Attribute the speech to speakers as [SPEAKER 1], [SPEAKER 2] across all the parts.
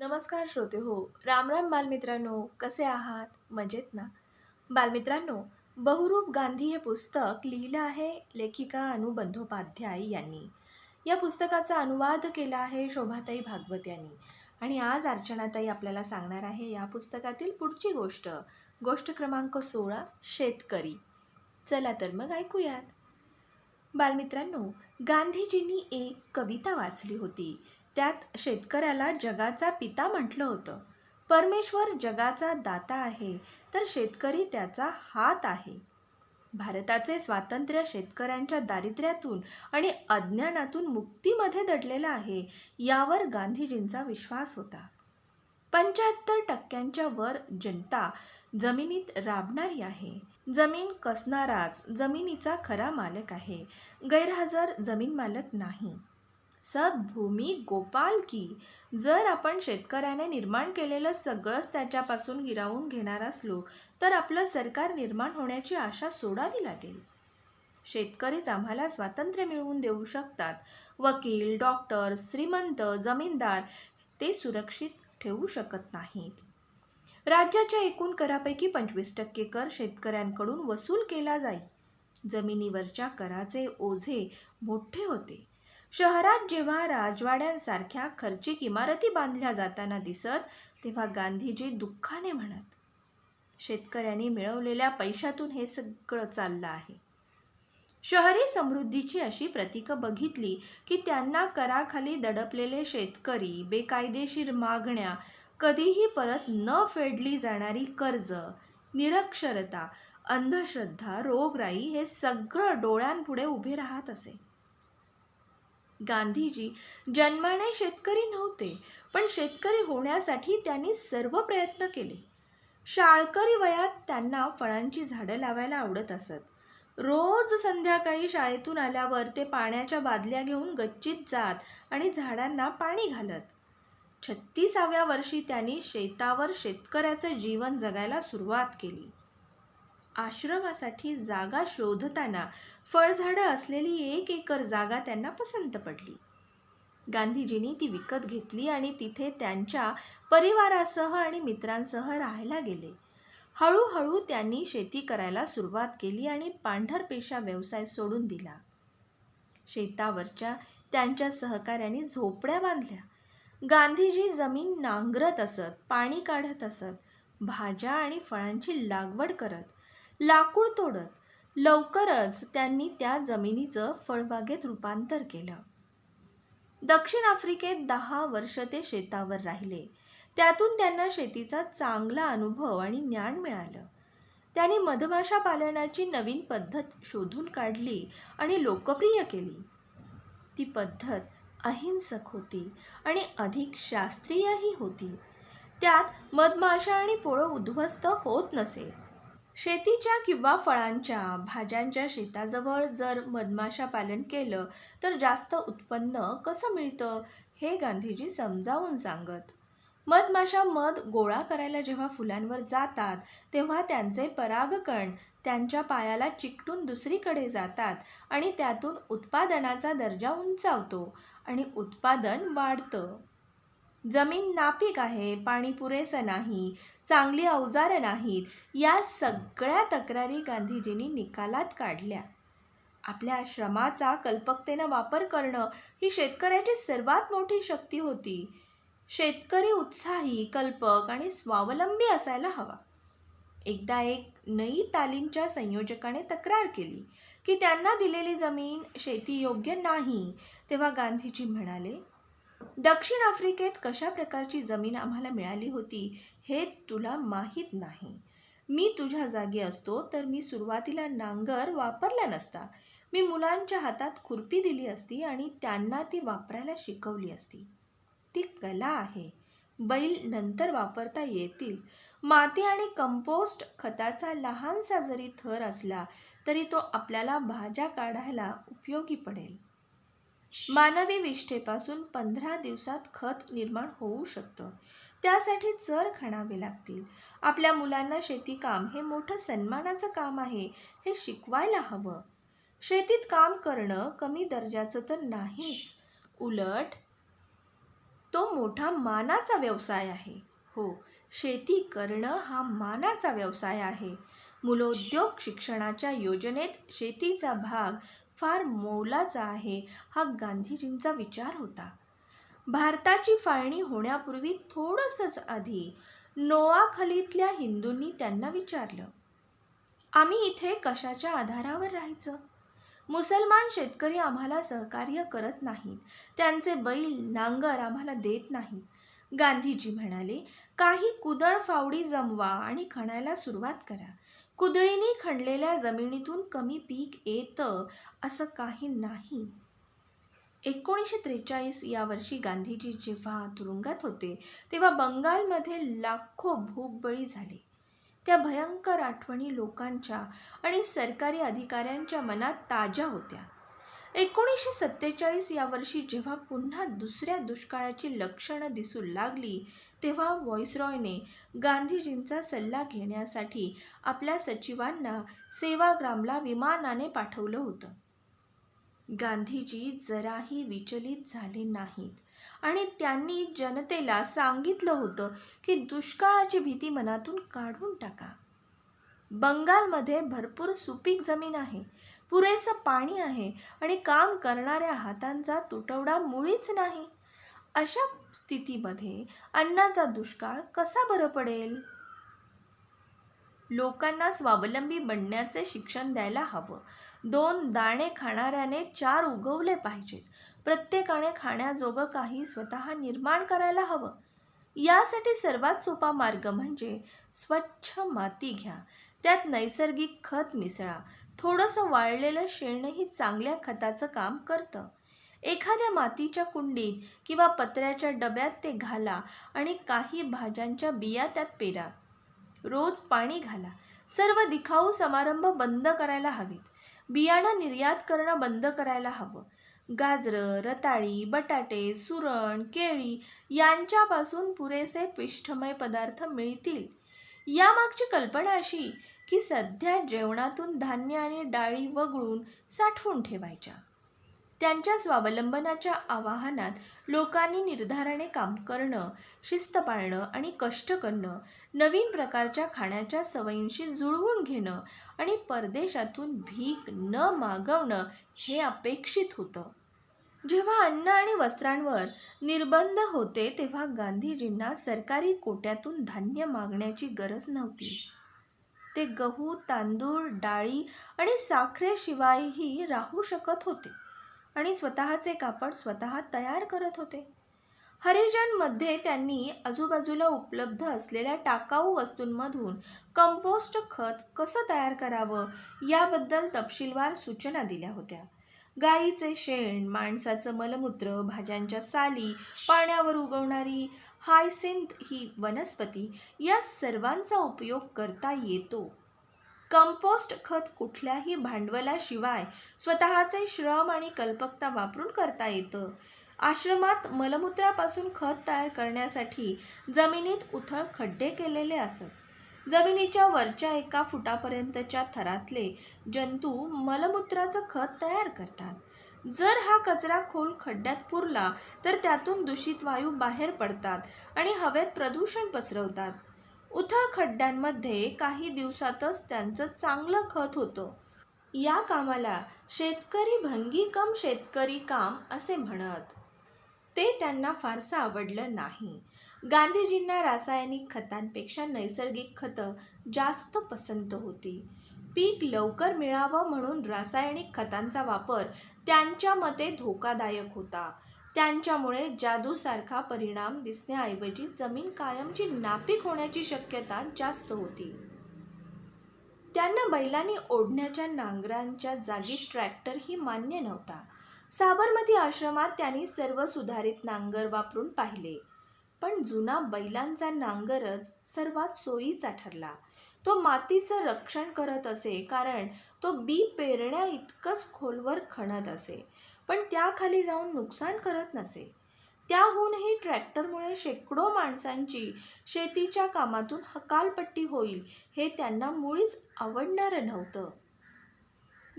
[SPEAKER 1] नमस्कार श्रोते हो राम राम बालमित्रांनो कसे आहात? मजेत ना? बालमित्रांनो बहुरूप गांधी हे पुस्तक लिहिलं आहे लेखिका अनुबंधोपाध्याय यांनी. या पुस्तकाचा अनुवाद केला आहे शोभाताई भागवत यांनी. आणि आज अर्चनाताई आपल्याला सांगणार आहे या पुस्तकातील पुढची गोष्ट. गोष्ट क्रमांक सोळा शेतकरी. चला तर मग ऐकूयात. बालमित्रांनो गांधीजींनी एक कविता वाचली होती. त्यात शेतकऱ्याला जगाचा पिता म्हटलं होतं. परमेश्वर जगाचा दाता आहे तर शेतकरी त्याचा हात आहे. भारताचे स्वातंत्र्य शेतकऱ्यांच्या दारिद्र्यातून आणि अज्ञानातून मुक्तीमध्ये दडलेलं आहे यावर गांधीजींचा विश्वास होता. पंच्याहत्तर टक्क्यांच्या वर जनता जमिनीत राबणारी आहे. जमीन कसणाराच जमिनीचा खरा मालक आहे. गैरहजर जमीन मालक नाही. सब भूमी गोपाल की. जर आपण शेतकऱ्याने निर्माण केलेलं सगळंच त्याच्यापासून हिरावून घेणार असलो तर आपलं सरकार निर्माण होण्याची आशा सोडावी लागेल. शेतकरीच आम्हाला स्वातंत्र्य मिळवून देऊ शकतात. वकील डॉक्टर श्रीमंत जमीनदार ते सुरक्षित ठेवू शकत नाहीत. राज्याच्या एकूण करापैकी पंचवीस टक्के कर शेतकऱ्यांकडून वसूल केला जाई. जमिनीवरच्या कराचे ओझे मोठे होते. शहरात जेव्हा राजवाड्यांसारख्या खर्चिक इमारती बांधल्या जाताना दिसत तेव्हा गांधीजी दुःखाने म्हणत शेतकऱ्यांनी मिळवलेल्या पैशातून हे सगळं चाललं आहे. शहरी समृद्धीची अशी प्रतीकं बघितली की त्यांना कराखाली दडपलेले शेतकरी बेकायदेशीर मागण्या कधीही परत न फेडली जाणारी कर्ज निरक्षरता अंधश्रद्धा रोगराई हे सगळं डोळ्यांपुढे उभे राहत असे. गांधीजी जन्माने शेतकरी नव्हते पण शेतकरी होण्यासाठी त्यांनी सर्व प्रयत्न केले. शाळकरी वयात त्यांना फळांची झाडं लावायला आवडत असत. रोज संध्याकाळी शाळेतून आल्यावर ते पाण्याच्या बादल्या घेऊन गच्चीत जात आणि झाडांना पाणी घालत. छत्तीसाव्या वर्षी त्यांनी शेतावर शेतकऱ्याचं जीवन जगायला सुरुवात केली. आश्रमासाठी जागा शोधताना फळझाडं असलेली एक एकर जागा त्यांना पसंत पडली. गांधीजींनी ती विकत घेतली आणि तिथे त्यांच्या परिवारासह आणि मित्रांसह राहायला गेले. हळूहळू त्यांनी शेती करायला सुरुवात केली आणि पांढरपेशा व्यवसाय सोडून दिला. शेतावरच्या त्यांच्या सहकाऱ्यांनी झोपड्या बांधल्या. गांधीजी जमीन नांगरत असत पाणी काढत असत भाज्या आणि फळांची लागवड करत लाकूड तोडत लवकरच त्यांनी त्या जमिनीचं फळबागेत रूपांतर केलं. दक्षिण आफ्रिकेत दहा वर्ष ते शेतावर राहिले. त्यातून त्यांना शेतीचा चांगला अनुभव आणि ज्ञान मिळालं. त्यांनी मधमाशा पालनाची नवीन पद्धत शोधून काढली आणि लोकप्रिय केली. ती पद्धत अहिंसक होती आणि अधिक शास्त्रीयही होती. त्यात मधमाशा आणि पोळं उद्ध्वस्त होत नसे. शेतीच्या किंवा फळांच्या भाज्यांच्या शेताजवळ जर मधमाशा पालन केलं तर जास्त उत्पन्न कसं मिळतं हे गांधीजी समजावून सांगत. मधमाशा मध गोळा करायला जेव्हा फुलांवर जातात तेव्हा त्यांचे परागकण त्यांच्या पायाला चिकटून दुसरीकडे जातात आणि त्यातून उत्पादनाचा दर्जा उंचावतो आणि उत्पादन वाढतं. जमीन नापीक आहे पाणी पुरेसं नाही चांगली अवजारं नाहीत या सगळ्या तक्रारी गांधीजींनी निकालात काढल्या. आपल्या श्रमाचा कल्पकतेनं वापर करणं ही शेतकऱ्याची सर्वात मोठी शक्ती होती. शेतकरी उत्साही कल्पक आणि स्वावलंबी असायला हवा. एकदा एक नई तालीमच्या संयोजकाने तक्रार केली की त्यांना दिलेली जमीन शेती योग्य नाही तेव्हा गांधीजी म्हणाले दक्षिण आफ्रिकेत कशा प्रकारची जमीन आम्हाला मिळाली होती हे तुला माहीत नाही. मी तुझ्या जागी असतो तर मी सुरुवातीला नांगर वापरला नसता. मी मुलांच्या हातात खुरपी दिली असती आणि त्यांना ती वापरायला शिकवली असती. ती कला आहे. बैल नंतर वापरता येतील. माती आणि कंपोस्ट खताचा लहानसा जरी थर असला तरी तो आपल्याला भाज्या काढायला उपयोगी पडेल. मानवी विष्ठेपासून पंधरा दिवसात खत निर्माण होऊ शकतं. त्यासाठी चर खणावे लागतील. आपल्या मुलांना शेतीकाम हे मोठं सन्मानाचं काम आहे हे शिकवायला हवं. शेतीत काम करणं कमी दर्जाचं तर नाहीच. उलट तो मोठा मानाचा व्यवसाय आहे. हो शेती करणं हा मानाचा व्यवसाय आहे. मुलोद्योग शिक्षणाच्या योजनेत शेतीचा भाग फार मोलाचा आहे हा गांधीजींचा विचार होता. भारताची फाळणी होण्यापूर्वी थोडंसंच आधी नोआखलीतल्या हिंदूंनी त्यांना विचारलं आम्ही इथे कशाच्या आधारावर राहायचं? मुसलमान शेतकरी आम्हाला सहकार्य करत नाहीत त्यांचे बैल नांगर आम्हाला देत नाहीत. गांधीजी म्हणाले काही कुदळ फावडी जमवा आणि खणायला सुरुवात करा. कुदळीने खणलेल्या जमिनीतून कमी पीक येतं असं काही नाही. एकोणीसशे त्रेचाळीस या वर्षी गांधीजी जेव्हा तुरुंगात होते तेव्हा बंगालमध्ये लाखो भूकबळी झाले. त्या भयंकर आठवणी लोकांच्या आणि सरकारी अधिकाऱ्यांच्या मनात ताज्या होत्या. एकोणीसशे सत्तेचाळीस या वर्षी जेव्हा पुन्हा दुसऱ्या दुष्काळाची लक्षणं दिसू लागली तेव्हा व्हॉइसरॉयने गांधीजींचा सल्ला घेण्यासाठी आपल्या सचिवांना सेवाग्रामला विमानाने पाठवलं होतं. गांधीजी जराही विचलित झाले नाहीत आणि त्यांनी जनतेला सांगितलं होतं की दुष्काळाची भीती मनातून काढून टाका. बंगालमध्ये भरपूर सुपीक जमीन आहे. पुरेसं पाणी आहे आणि काम करणाऱ्या हातांचा तुटवडा मुळीच नाही. अशा स्थितीमध्ये अन्नाचा दुष्काळ कसा बरं पडेल? लोकांना स्वावलंबी बनण्याचे शिक्षण द्यायला हवं. दोन दाणे खाणाऱ्याने चार उगवले पाहिजेत. प्रत्येकाने खाण्याजोगं काही स्वतः निर्माण करायला हवं. यासाठी सर्वात सोपा मार्ग म्हणजे स्वच्छ माती घ्या. त्यात नैसर्गिक खत मिसळा. थोडंसं वाळलेलं शेणही चांगल्या खताचं काम करतं. एखाद्या मातीच्या कुंडीत किंवा पत्र्याच्या डब्यात ते घाला आणि काही भाज्यांच्या बिया त्यात पेरा. रोज पाणी घाला. सर्व दिखाऊ समारंभ बंद करायला हवेत. बियाणं निर्यात करणं बंद करायला हवं. गाजरं रताळी बटाटे सुरण केळी यांच्यापासून पुरेसे पिष्ठमय पदार्थ मिळतील. यामागची कल्पना अशी की सध्या जेवणातून धान्य आणि डाळी वगळून साठवून ठेवायच्या. त्यांच्या स्वावलंबनाच्या आवाहनात लोकांनी निर्धाराने काम करणं शिस्त पाळणं आणि कष्ट करणं नवीन प्रकारच्या खाण्याच्या सवयींशी जुळवून घेणं आणि परदेशातून भीक न मागवणं हे अपेक्षित होतं. जेव्हा अन्न आणि वस्त्रांवर निर्बंध होते तेव्हा गांधीजींना सरकारी कोट्यातून धान्य मागण्याची गरज नव्हती. ते गहू तांदूळ डाळी आणि साखरेशिवायही राहू शकत होते आणि स्वतःचे कापड स्वतः तयार करत होते. हरिजनमध्ये त्यांनी आजूबाजूला उपलब्ध असलेल्या टाकाऊ वस्तूंमधून कंपोस्ट खत कसं तयार करावं याबद्दल तपशीलवार सूचना दिल्या होत्या. गाईचे शेण माणसाचं मलमूत्र भाज्यांच्या साली पाण्यावर उगवणारी हायसिंथ ही वनस्पती या सर्वांचा उपयोग करता येतो. कंपोस्ट खत कुठल्याही भांडवलाशिवाय स्वतःचे श्रम आणि कल्पकता वापरून करता येतं. आश्रमात मलमूत्रापासून खत तयार करण्यासाठी जमिनीत उथळ खड्डे केलेले असत. जमिनीच्या वरच्या एका फुटापर्यंतच्या थरातले जंतू मलमूत्राचं खत तयार करतात. जर हा कचरा खोल खड्ड्यात पुरला तर त्यातून दूषित वायू बाहेर पडतात आणि हवेत प्रदूषण पसरवतात. उथळ खड्ड्यांमध्ये काही दिवसातच त्यांचं चांगलं खत होतं. या कामाला शेतकरी भंगी कम शेतकरी काम असे म्हणत. ते त्यांना फारसं आवडलं नाही. गांधीजींना रासायनिक खतांपेक्षा नैसर्गिक खतं जास्त पसंत होती. पीक लवकर मिळावं म्हणून रासायनिक खतांचा वापर त्यांच्या मते धोकादायक होता. त्यांच्यामुळे जादूसारखा परिणाम दिसण्याऐवजी जमीन कायमची नापीक होण्याची शक्यता जास्त होती. त्यांना बैलांनी ओढण्याच्या नांगरांच्या जागी ट्रॅक्टरही मान्य नव्हता. साबरमती आश्रमात त्यांनी सर्व सुधारित नांगर वापरून पाहिले. पण जुना बैलांचा नांगरच सर्वात सोयीचा ठरला. तो मातीचं रक्षण करत असे कारण तो बी पेरण्या इतकंच खोलवर खणत असे. पण त्याखाली जाऊन नुकसान करत नसे. त्याहूनही ट्रॅक्टरमुळे शेकडो माणसांची शेतीच्या कामातून हकालपट्टी होईल हे त्यांना मुळीच आवडणारं नव्हतं.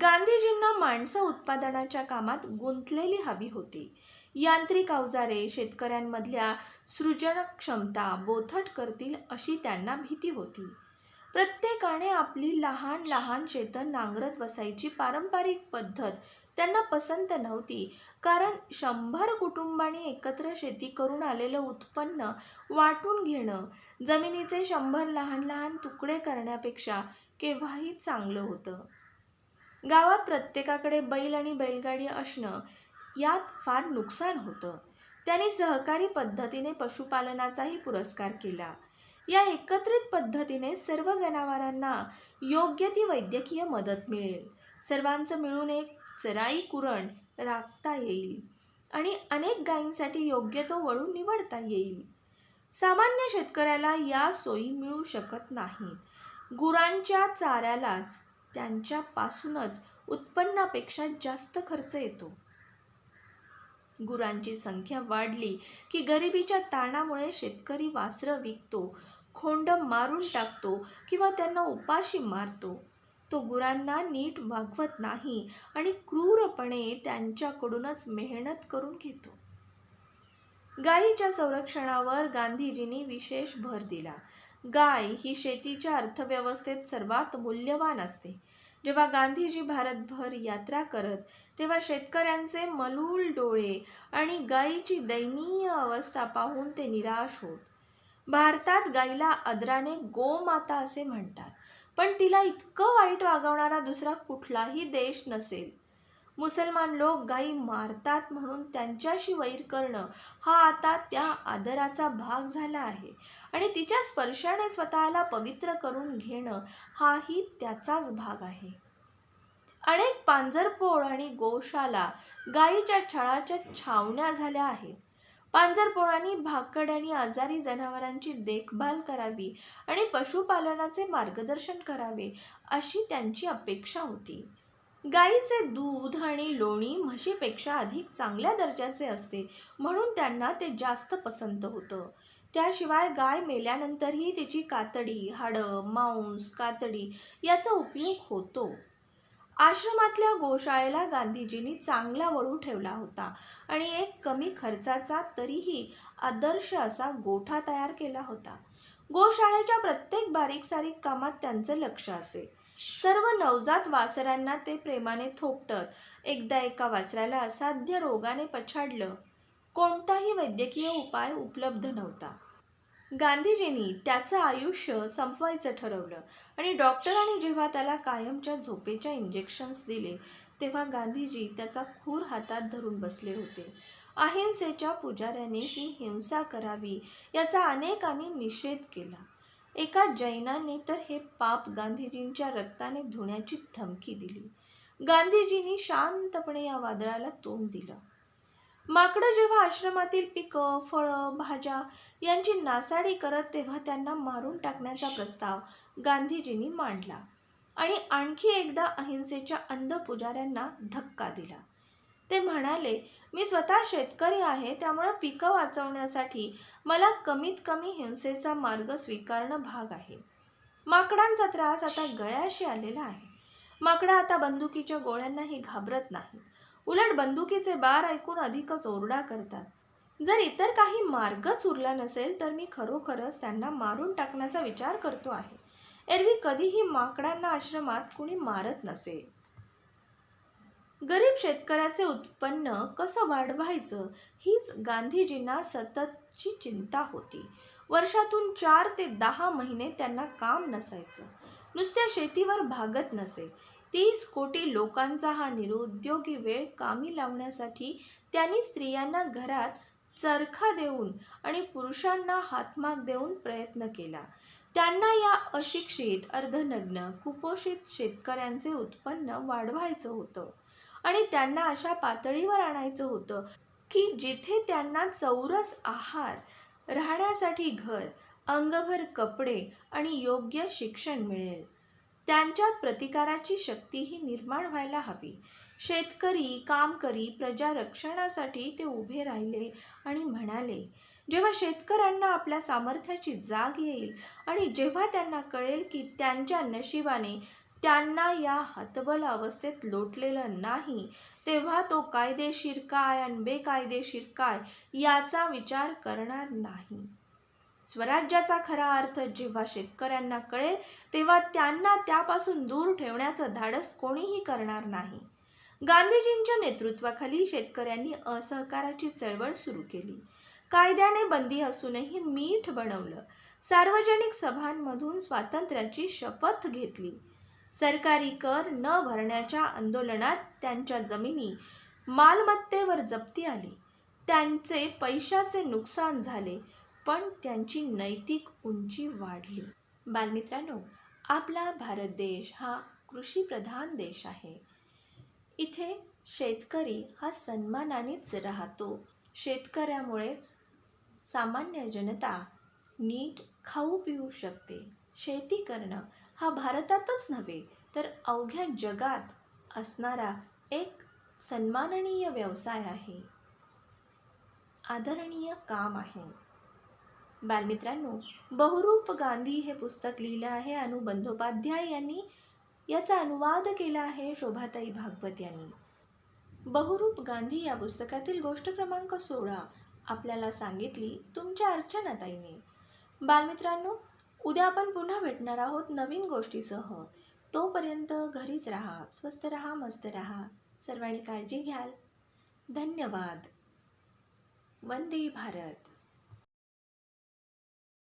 [SPEAKER 1] गांधीजींना माणसं उत्पादनाच्या कामात गुंतलेली हवी होती. यांत्रिक अवजारे शेतकऱ्यांमधल्या सृजनक्षमता बोथट करतील अशी त्यांना भीती होती. प्रत्येकाने आपली लहान लहान शेतं नांगरत बसायची पारंपरिक पद्धत त्यांना पसंत नव्हती. कारण शंभर कुटुंबांनी एकत्र शेती करून आलेलं उत्पन्न वाटून घेणं जमिनीचे शंभर लहान लहान तुकडे करण्यापेक्षा केव्हाही चांगलं होतं. गावात प्रत्येकाकडे बैल आणि बैलगाडी असणं यात फार नुकसान होतं. त्यांनी सहकारी पद्धतीने पशुपालनाचाही पुरस्कार केला. या एकत्रित पद्धतीने सर्व जनावरांना योग्य ती वैद्यकीय मदत मिळेल. सर्वांचं मिळून एक चराई कुरण राखता येईल आणि अनेक गायींसाठी योग्य तो वळू निवडता येईल. सामान्य शेतकऱ्याला या सोयी मिळू शकत नाही. गुरांच्या चाऱ्यालाच त्यांच्यापासूनच उत्पन्नापेक्षा जास्त खर्च येतो. गुरांची संख्या वाढली की गरिबीच्या ताणामुळे शेतकरी वासरं विकतो खोंड मारून टाकतो किंवा त्यांना उपाशी मारतो. तो गुरांना नीट वागवत नाही आणि क्रूरपणे त्यांच्याकडूनच मेहनत करून घेतो. गायीच्या संरक्षणावर गांधीजींनी विशेष भर दिला. गाय ही शेतीच्या अर्थव्यवस्थेत सर्वात मूल्यवान असते. जेव्हा गांधीजी भारतभर यात्रा करत तेव्हा शेतकऱ्यांचे मलूल डोळे आणि गायीची दयनीय अवस्था पाहून ते निराश होत. भारतात गाईला आदराने गोमाता असे म्हणतात. पण तिला इतकं वाईट वागवणारा दुसरा कुठलाही देश नसेल. मुसलमान लोक गायी मारतात म्हणून त्यांच्याशी वैर करणं हा आता त्या आदराचा भाग झाला आहे. आणि तिच्या स्पर्शाने स्वतःला पवित्र करून घेणं हाही त्याचाच भाग आहे. अनेक पांजरपोळ आणि गोशाला गायीच्या छळाच्या छावण्या झाल्या आहेत. पांजरपोळांनी भाकड आणि आजारी जनावरांची देखभाल करावी आणि पशुपालनाचे मार्गदर्शन करावे अशी त्यांची अपेक्षा होती. गाईचे दूध आणि लोणी म्हशीपेक्षा अधिक चांगल्या दर्जाचे असते म्हणून त्यांना ते जास्त पसंत होतं. त्याशिवाय गाय मेल्यानंतरही तिची कातडी हाडं मांस कातडी याचा उपयोग होतो. आश्रमातल्या गोशाळेला गांधीजींनी चांगला वळू ठेवला होता आणि एक कमी खर्चाचा तरीही आदर्श असा गोठा तयार केला होता. गोशाळेच्या प्रत्येक बारीक सारीक कामात त्यांचं लक्ष असे. सर्व नवजात वासरांना ते प्रेमाने थोपटत एकदा एका वासराला असाध्य रोगाने पछाडलं. कोणताही वैद्यकीय उपाय उपलब्ध नव्हता. गांधीजींनी त्याचं आयुष्य संपवायचं ठरवलं आणि डॉक्टरांनी जेव्हा त्याला कायमच्या झोपेच्या इंजेक्शन्स दिले तेव्हा गांधीजी त्याचा खूर हातात धरून बसले होते. अहिंसेच्या पुजाऱ्याने ही हिंसा करावी याचा अनेकांनी निषेध केला. एका जैनाने तर हे पाप गांधीजींच्या रक्ताने धुण्याची धमकी दिली. गांधीजींनी शांतपणे या वादळाला तोंड दिलं. माकडं जेव्हा आश्रमातील पिकं फळं भाज्या यांची नासाडी करत तेव्हा त्यांना मारून टाकण्याचा प्रस्ताव गांधीजींनी मांडला आणि आणखी एकदा अहिंसेच्या अंध पुजाऱ्यांना धक्का दिला. ते म्हणाले मी स्वतः शेतकरी आहे त्यामुळं पिकं वाचवण्यासाठी मला कमीत कमी हिंसेचा मार्ग स्वीकारणं भाग आहे. माकडांचा त्रास आता गळ्याशी आलेला आहे. माकडं आता बंदुकीच्या गोळ्यांनाही घाबरत नाहीत. उलट बंदुकीचे बार ऐकून अधिकच ओरडा करतात. जर इतर काही मार्गच उरला नसेल तर मी खरोखरच त्यांना मारून टाकण्याचा विचार करतो आहे. एरवी कधीही माकडांना आश्रमात कुणी मारत नसेल. गरीब शेतकऱ्याचे उत्पन्न कसं वाढवायचं हीच गांधीजींना सततची चिंता होती. वर्षातून चार ते दहा महिने त्यांना काम नसायचं. नुसत्या शेतीवर भागत नसे. तीस कोटी लोकांचा हा निरुद्योगी वेळ कामी लावण्यासाठी त्यांनी स्त्रियांना घरात चरखा देऊन आणि पुरुषांना हातमाग देऊन प्रयत्न केला. त्यांना या अशिक्षित अर्धनग्न कुपोषित शेतकऱ्यांचे उत्पन्न वाढवायचं होतं. आणि त्यांना अशा पातळीवर आणायचं होतं की जिथे त्यांना चौरस आहार राहण्यासाठी घर अंगभर कपडे आणि योग्य शिक्षण मिळेल. त्यांच्यात प्रतिकाराची शक्तीही निर्माण व्हायला हवी. शेतकरी कामकरी प्रजा रक्षणासाठी ते उभे राहिले आणि म्हणाले जेव्हा शेतकऱ्यांना आपल्या सामर्थ्याची जाग येईल आणि जेव्हा त्यांना कळेल की त्यांच्या नशिबाने त्यांना या हतबल अवस्थेत लोटलेलं नाही. तेव्हा तो कायदेशीर काय आणि बेकायदेशीर काय याचा विचार करणार नाही. स्वराज्याचा खरा अर्थ जेव्हा शेतकऱ्यांना कळेल तेव्हा त्यांना त्यापासून दूर ठेवण्याचं धाडस कोणीही करणार नाही. गांधीजींच्या नेतृत्वाखाली शेतकऱ्यांनी असहकाराची चळवळ सुरू केली. कायद्याने बंदी असूनही मीठ बनवलं. सार्वजनिक सभांमधून स्वातंत्र्याची शपथ घेतली. सरकारी कर न भरण्याच्या आंदोलनात त्यांच्या जमिनी मालमत्तेवर जप्ती आली. त्यांचे पैशाचे नुकसान झाले पण त्यांची नैतिक उंची वाढली. बालमित्रांनो आपला भारत देश हा कृषीप्रधान देश आहे. इथे शेतकरी हा सन्मानानेच राहतो. शेतकऱ्यामुळेच सामान्य जनता नीट खाऊ पिऊ शकते. शेती करणं हा भारतातच नव्हे तर अवघ्या जगात असणारा एक सन्माननीय व्यवसाय आहे. आदरणीय काम आहे. बालमित्रांनो बहुरूप गांधी हे पुस्तक लिहिलं आहे अनु बंदोपाध्याय यांनी. याचा अनुवाद केला आहे शोभाताई भागवत यांनी. बहुरूप गांधी या पुस्तकातील गोष्ट क्रमांक सोळा आपल्याला सांगितली तुमच्या अर्चनाताईने. बालमित्रांनो उद्या आपण पुन्हा भेटणार आहोत नवीन गोष्टीसह. तोपर्यंत घरीच राहा स्वस्त राहा मस्त राहा. सर्वांनी काळजी घ्याल. धन्यवाद. वंदे भारत.